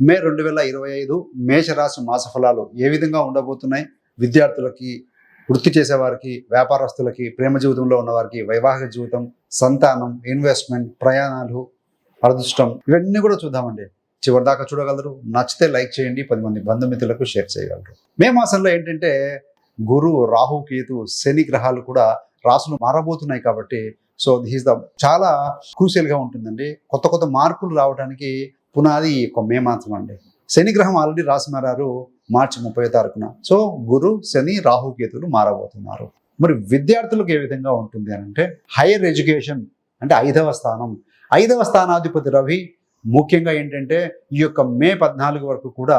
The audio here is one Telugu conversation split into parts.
మే రెండు వేల ఇరవై ఐదు మేషరాశి మాస ఫలాలు ఏ విధంగా ఉండబోతున్నాయి? విద్యార్థులకి వృత్తి చేసేవారికి వ్యాపారస్తులకి ప్రేమ జీవితంలో ఉన్నవారికి వైవాహిక జీవితం సంతానం ఇన్వెస్ట్మెంట్ ప్రయాణాలు అదృష్టం ఇవన్నీ కూడా చూద్దామండి. చివరి దాకా చూడగలరు. నచ్చితే లైక్ చేయండి. పది మంది బంధుమిత్రులకు షేర్ చేయగలరు. మే మాసంలో ఏంటంటే గురు రాహు కేతు శని గ్రహాలు కూడా రాసులు మారబోతున్నాయి కాబట్టి సో దిస్ ద చాలా క్రూషియల్గా ఉంటుందండి. కొత్త కొత్త మార్పులు రావడానికి పునాది ఈ యొక్క మే మాసం అండి. శనిగ్రహం ఆల్రెడీ రాసినారు మార్చి ముప్పై తారీఖున. సో గురు శని రాహుకేతులు మారబోతున్నారు. మరి విద్యార్థులకు ఏ విధంగా ఉంటుంది అని అంటే హైయర్ ఎడ్యుకేషన్ అంటే ఐదవ స్థానం. ఐదవ స్థానాధిపతి రవి ముఖ్యంగా ఏంటంటే ఈ యొక్క మే పద్నాలుగు వరకు కూడా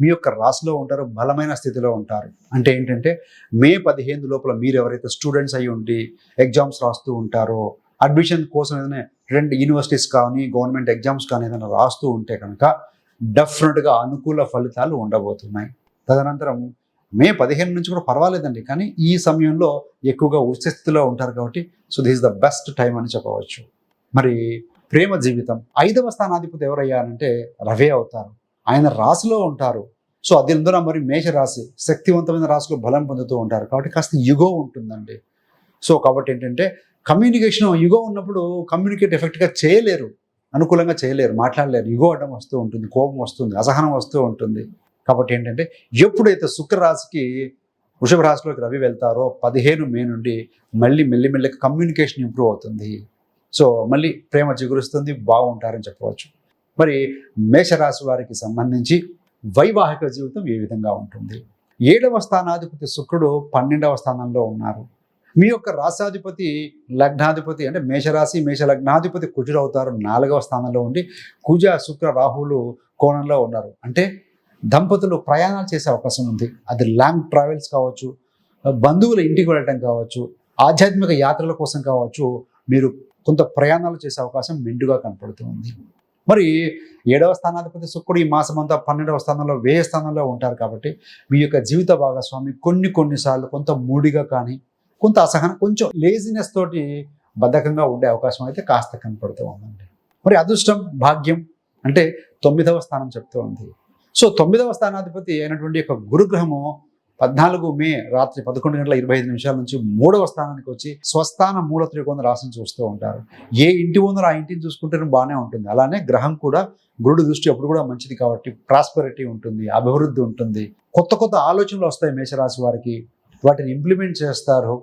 మీ యొక్క రాశిలో ఉంటారు బలమైన స్థితిలో ఉంటారు. అంటే ఏంటంటే మే పదిహేను లోపల మీరు ఎవరైతే స్టూడెంట్స్ అయి ఉండి ఎగ్జామ్స్ రాస్తూ ఉంటారో అడ్మిషన్ కోసం ఏదైనా రెండు యూనివర్సిటీస్ కానీ గవర్నమెంట్ ఎగ్జామ్స్ కానీ ఏదైనా రాస్తూ ఉంటే కనుక డెఫినెట్గా అనుకూల ఫలితాలు ఉండబోతున్నాయి. తదనంతరం మే పదిహేను నుంచి కూడా పర్వాలేదండి కానీ ఈ సమయంలో ఎక్కువగా ఉచ్చ ఉంటారు కాబట్టి so this the best time అని చెప్పవచ్చు. మరి ప్రేమ జీవితం ఐదవ స్థానాధిపతి ఎవరయ్యారంటే రవే అవుతారు. ఆయన రాశిలో ఉంటారు. సో అది అందులో మరి మేష రాశి శక్తివంతమైన రాశిలో బలం పొందుతూ ఉంటారు కాబట్టి కాస్త యుగో ఉంటుందండి. సో కాబట్టి ఏంటంటే కమ్యూనికేషన్ యుగో ఉన్నప్పుడు కమ్యూనికేట్ ఎఫెక్ట్గా చేయలేరు. అనుకూలంగా చేయలేరు. మాట్లాడలేరు. యుగో అడ్డం వస్తూ ఉంటుంది. కోపం వస్తుంది. అసహనం వస్తూ ఉంటుంది. కాబట్టి ఏంటంటే ఎప్పుడైతే శుక్రరాశికి వృషభ రాశిలోకి రవి వెళ్తారో పదిహేను మే నుండి మళ్ళీ మెల్లిమెల్లిగా కమ్యూనికేషన్ ఇంప్రూవ్ అవుతుంది. సో మళ్ళీ ప్రేమ చిగురుస్తుంది. బాగుంటారని చెప్పవచ్చు. మరి మేషరాశి వారికి సంబంధించి వైవాహిక జీవితం ఏ విధంగా ఉంటుంది? ఏడవ స్థానాధిపతి శుక్రుడు పన్నెండవ స్థానంలో ఉన్నారు. మీ యొక్క రాశాధిపతి లగ్నాధిపతి అంటే మేషరాశి మేష లగ్నాధిపతి కుజుడు అవుతారు నాలుగవ స్థానంలో ఉండి కుజ శుక్ర రాహులు కోణంలో ఉన్నారు. అంటే దంపతులు ప్రయాణాలు చేసే అవకాశం ఉంది. అది లాంగ్ ట్రావెల్స్ కావచ్చు బంధువుల ఇంటికి వెళ్ళటం కావచ్చు ఆధ్యాత్మిక యాత్రల కోసం కావచ్చు మీరు కొంత ప్రయాణాలు చేసే అవకాశం మెండుగా కనపడుతుంది మరి ఏడవ స్థానాధిపతి శుక్రుడు ఈ మాసం అంతా పన్నెండవ స్థానంలో వేయ స్థానంలో ఉంటారు కాబట్టి మీ యొక్క జీవిత భాగస్వామి కొన్ని కొన్నిసార్లు కొంత మూడిగా కానీ కొంత అసహనం కొంచెం లేజినెస్ తోటి బద్ధకంగా ఉండే అవకాశం అయితే కాస్త కనపడుతూ ఉందండి. మరి అదృష్టం భాగ్యం అంటే తొమ్మిదవ స్థానం చెప్తూ ఉంది. సో తొమ్మిదవ స్థానాధిపతి అయినటువంటి యొక్క గురుగ్రహము పద్నాలుగు మే రాత్రి పదకొండు గంటల ఇరవై ఐదు నిమిషాల నుంచి మూడవ స్థానానికి వచ్చి స్వస్థాన మూల త్రికోణ రాశిని చూస్తూ ఉంటారు. ఏ ఇంటి ఉందో ఆ ఇంటిని చూసుకుంటే బాగానే ఉంటుంది. అలానే గ్రహం కూడా గురుడు దృష్టి అప్పుడు కూడా మంచిది కాబట్టి ప్రాస్పరిటీ ఉంటుంది అభివృద్ధి ఉంటుంది. కొత్త కొత్త ఆలోచనలు వస్తాయి మేషరాశి వారికి. వాటిని ఇంప్లిమెంట్ చేస్తారు.